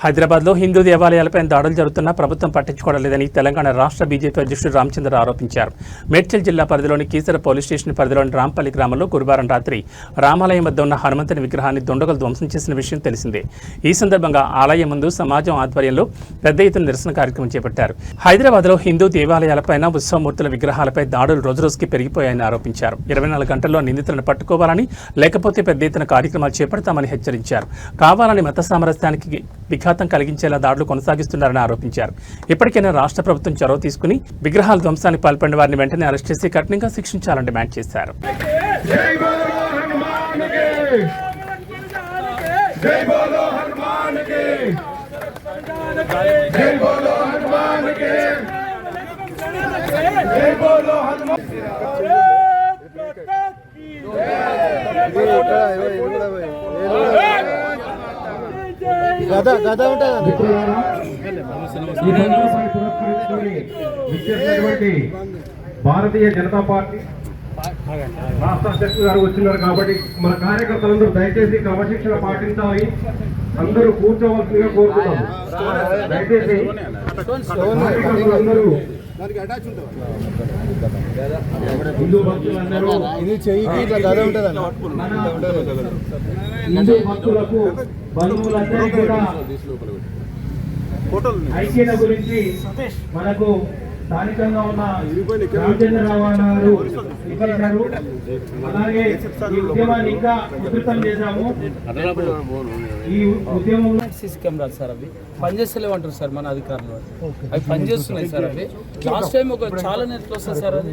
హైదరాబాద్లో హిందూ దేవాలయాలపై దాడులు జరుగుతున్నా ప్రభుత్వం పట్టించుకోవడం లేదని తెలంగాణ రాష్ట్ర బీజేపీ అధ్యక్షుడు రామచంద్ర ఆరోపించారు. మేడ్చల్ జిల్లా పరిధిలోని కీసర పోలీస్ స్టేషన్ పరిధిలోని రాంపల్లి గ్రామంలో గురువారం రాత్రి రామాలయం వద్ద ఉన్న హనుమంతుని విగ్రహాన్ని దుండగులు ధ్వంసం చేసిన విషయం తెలిసిందే. ఈ సందర్భంగా ఆలయం ముందు సమాజం ఆధ్వర్యంలో పెద్ద ఎత్తున నిరసన కార్యక్రమం చేపట్టారు. హైదరాబాద్లో హిందూ దేవాలయాలపైన ఉత్సవమూర్తుల విగ్రహాలపై దాడులు రోజురోజుకి పెరిగిపోయాయని ఆరోపించారు. ఇరవై నాలుగు గంటల్లో నిందితులను పట్టుకోవాలని లేకపోతే పెద్ద ఎత్తున కార్యక్రమాలు చేపడతామని హెచ్చరించారు. కావాలని మత సామరస్యానికి విఘాతం కలిగించేలా దాడులు కొనసాగిస్తున్నారని ఆరోపించారు ఇప్పటికైనా రాష్ట్ర ప్రభుత్వం చొరవ తీసుకుని విగ్రహాల ధ్వంసానికి పాల్పడిన వారిని వెంటనే అరెస్ట్ చేసి కఠినంగా శిక్షించాలని డిమాండ్ చేశారు బోలో హనుమాన్కి జై బోలో హనుమాన్కి జై బోలో హనుమాన్కి జై బోలో హనుమాన్ గద గద భారతీయ జనతా పార్టీ రాష్ట్ర అధ్యక్షులు గారు వచ్చినారు కాబట్టి మన కార్యకర్తలందరూ దయచేసి క్రమశిక్షణ పాటించాలి. అందరూ కూర్చోవలసిందిగా కోరుతున్నాము. దయచేసి కార్యకర్తలందరూ హిందూ భక్తులందరూ ఇది గద హిందూ భక్తులకు బంధువులందరికీ కూడా ఐక్యత గురించి మనకు స్థానికంగా ఉన్న ఇచ్చేశారు అలాగే ఈ ఉద్యమాన్ని ఇంకా ఉధృతం చేశాము. ఈ ఉద్యమంలో సీసీ కెమెరాలు సార్ అవి. పనిచేస్తలేవు అంటారు సార్ మన అధికారులు. అవి పనిచేస్తున్నాయి సార్ అవి. లాస్ట్ టైం ఒక చాలా నెట్లు వస్తుంది సార్ అది.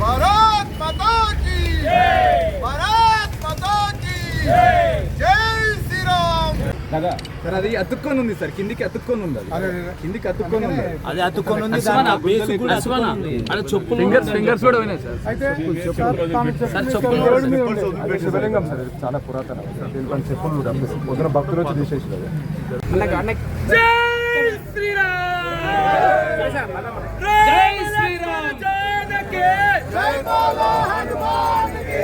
భారత్ మాతా కీ భారత్ మాతా కీ జై శ్రీరామ్ సార్ అది అతుక్కొని ఉంది సార్ కిందికి అతుక్కొని ఉంది అది కిందికి అతుక్కొని ఉంది అది అతుక్కొని ఉంది అది చెప్పులు ఫింగర్స్ ఫింగర్స్ కూడా పోయినాయి సార్ సార్ చెప్పులు శివలింగం సార్ చాలా పురాతన దీనిపైన చెప్పులు కూడా పొద్దున భక్తులు వచ్చి తీసేసి జై శ్రీరామ్ జై బోలో హనుమాన్కి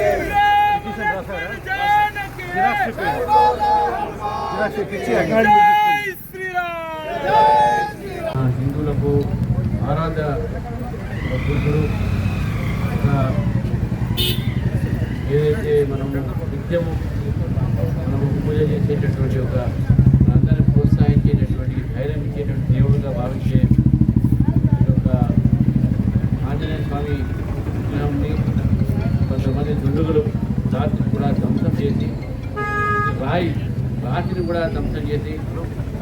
జై బోలో హిందువులకు ఆరాధ పురుషుడు ఏదైతే మనం నిత్యము మనము పూజ చేసేటటువంటి ఒక అందరిని ప్రోత్సహించేటటువంటి ధైర్యం ఇచ్చేటువంటి దేవుడుగా భావించే ఒక ఆంజనేయ స్వామి విగ్రహాన్ని కొంతమంది దుండుగులు రాత్రి కూడా ధ్వంసం చేసి రాయి రాత్రిని కూడా ధ్వంసం చేసి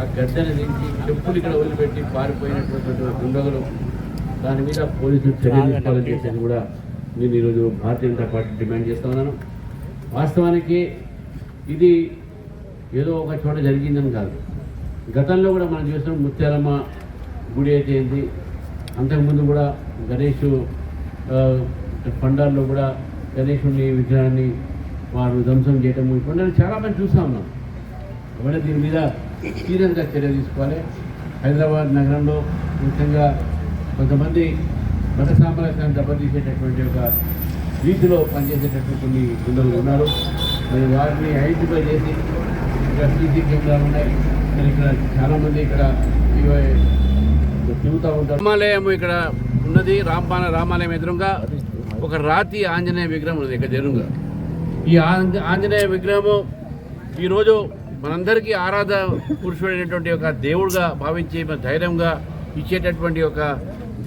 ఆ గద్దెని దించి చెప్పులు ఇక్కడ వదిలిపెట్టి పారిపోయినటువంటి దుండగులు. దాని మీద పోలీసులు చర్య తీసుకోవాలని చెప్పేసి కూడా నేను ఈరోజు భారతీయ జనతా పార్టీ డిమాండ్ చేస్తా ఉన్నాను. వాస్తవానికి ఇది ఏదో ఒక చోట జరిగిందని కాదు. గతంలో కూడా మనం చూసినాం ముత్యాలమ్మ గుడి అయితే ఏంటి అంతకుముందు కూడా గణేష్ పండాల్లో కూడా గణేషుని విగ్రహాన్ని వారు ధ్వంసం చేయటము ఇప్పుడు చాలా మంది చూస్తూ ఉన్నాం. కాబట్టి దీని మీద సీరియస్గా చర్య తీసుకోవాలి. హైదరాబాద్ నగరంలో ముఖ్యంగా కొంతమంది మత సామరస్యాన్ని దెబ్బతీసేటటువంటి ఒక రీతిలో పనిచేసేటటువంటి కొన్ని బృందాలు ఉన్నారు. మరి వారిని ఐడెంటిఫై చేసి ఇక్కడ సీసీ కెమెరాలు ఉన్నాయి. మరి ఇక్కడ చాలామంది ఇక్కడ తిరుగుతూ ఉంటారు. రామాలయం ఇక్కడ ఉన్నది. రాంపాన రామాలయం ఎదురుగా ఒక రాతి ఆంజనేయ విగ్రహం ఉన్నది. ఇక్కడ ఎదురుగా. ఈ ఆంజ- ఆంజనేయ విగ్రహము ఈరోజు మనందరికీ ఆరాధ పురుషుడైనటువంటి ఒక దేవుడుగా భావించే మన ధైర్యంగా ఇచ్చేటటువంటి ఒక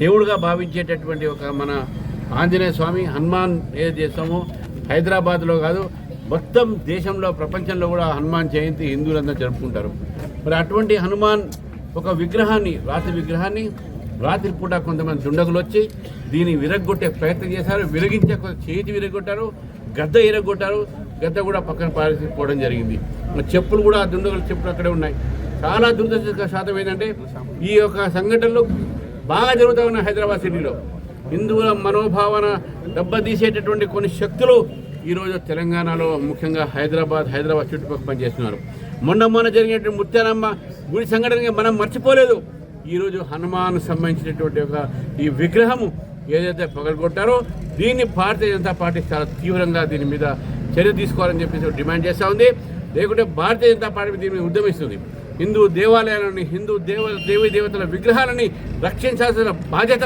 దేవుడుగా భావించేటటువంటి ఒక మన ఆంజనేయ స్వామి హనుమాన్ ఏది చేస్తామో హైదరాబాద్లో కాదు మొత్తం దేశంలో ప్రపంచంలో కూడా హనుమాన్ జయంతి హిందువులందరూ జరుపుకుంటారు. మరి అటువంటి హనుమాన్ ఒక విగ్రహాన్ని రాతి విగ్రహాన్ని రాత్రిపూట కొంతమంది దుండగులు వచ్చి దీన్ని విరగ్గొట్టే ప్రయత్నం చేశారు. విరగించే ఒక చేతి విరగొట్టారు గద్ద విరగొట్టారు గద్ద కూడా పక్కన పారిపోవడం జరిగింది. చెప్పులు కూడా ఆ దుండగుల చెప్పులు అక్కడే ఉన్నాయి. చాలా దురదృష్ట శాతం ఏంటంటే ఈ యొక్క సంఘటనలు బాగా జరుగుతూ ఉన్నాయి హైదరాబాద్ సిటీలో. హిందువుల మనోభావన దెబ్బతీసేటటువంటి కొన్ని శక్తులు ఈరోజు తెలంగాణలో ముఖ్యంగా హైదరాబాద్ హైదరాబాద్ చుట్టుపక్కల పనిచేస్తున్నారు. మొన్న మొన్న జరిగినటువంటి ముత్యాలమ్మ గుడి సంఘటనగా మనం మర్చిపోలేదు. ఈరోజు హనుమాన్ సంబంధించినటువంటి ఒక ఈ విగ్రహము ఏదైతే పగలగొట్టారో దీన్ని భారతీయ జనతా పార్టీ చాలా తీవ్రంగా దీని మీద చర్య తీసుకోవాలని చెప్పేసి డిమాండ్ చేస్తూ ఉంది. లేకుంటే భారతీయ జనతా పార్టీ దీన్ని ఉద్యమిస్తుంది. హిందూ దేవాలయాలని హిందూ దేవ దేవీ దేవతల విగ్రహాలని రక్షించాల్సిన బాధ్యత